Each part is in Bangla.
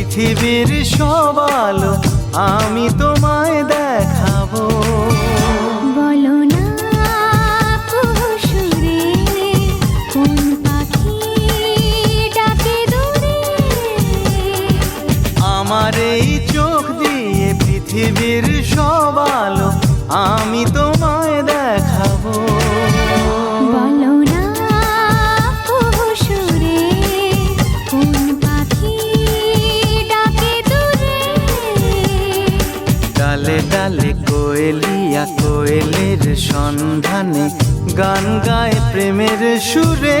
পৃথিবীর সব আলো আমি সন্ধানে গান গায় প্রেমের সুরে।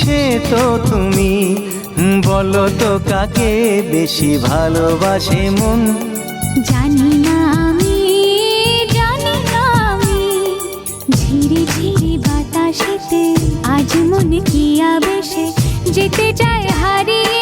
সে তো তুমি? বলো তো কাকে বেশি ভালোবাসে মন? জানি না আমি, জানি না আমি। ঝিরি ঝিরি বাতাসেতে আজ মনে কি আবেশে? যেতে চায় হারিয়ে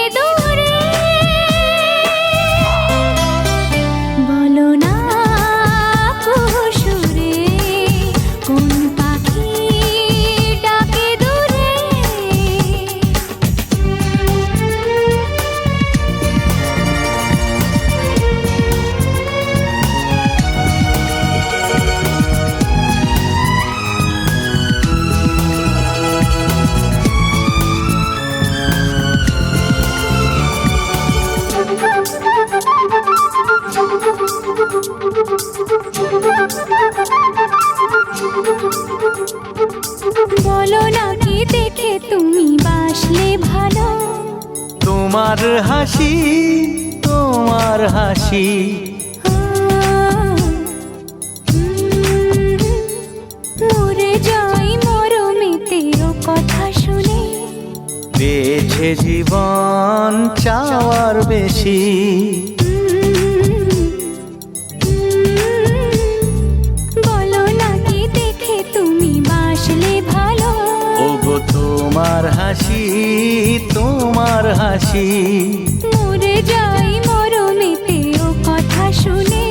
তুমি বাসলে ভালো। তোমার হাসি তোমার হাসি। মরে যাই মরমেতে ও কথা শুনে। পেয়েছে জীবন চাওয়ার বেশি। তোমার হাসি তোমার হাসি। মরে যাই মরমেতে ও কথা শুনে।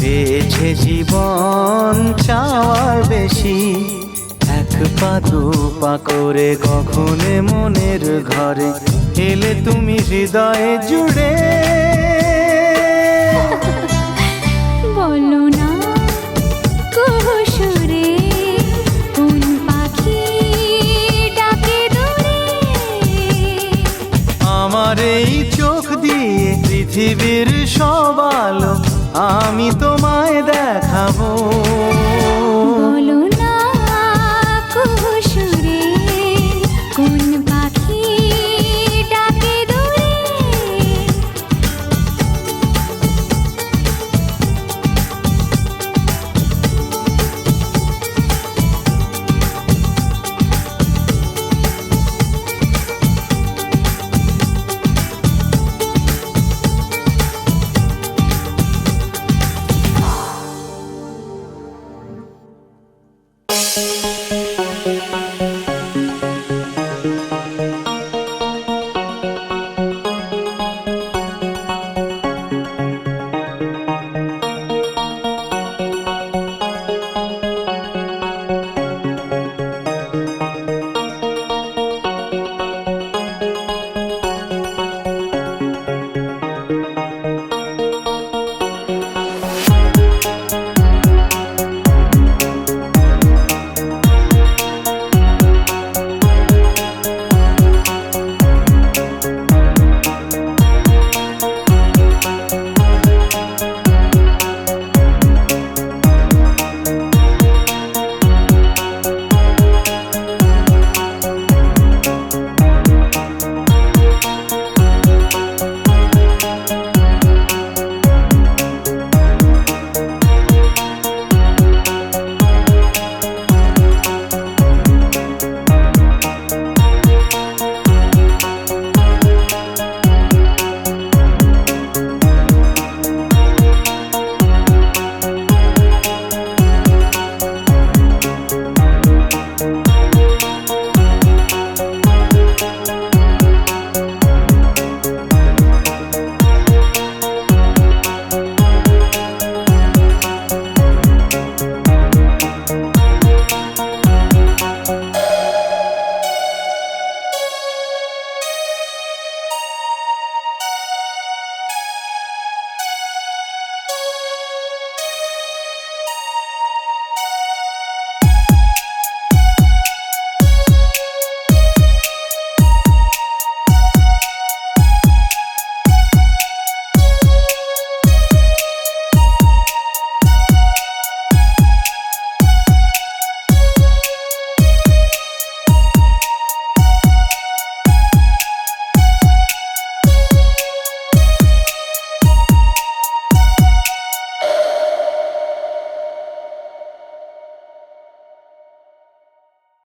পেয়েছে জীবন চাওয়ার বেশি। এক পা দু পা করে কখনে মনের ঘরে এলে তুমি হৃদয়ে জুড়ে। পৃথিবীর সব আমি তোমায় দেখাবো।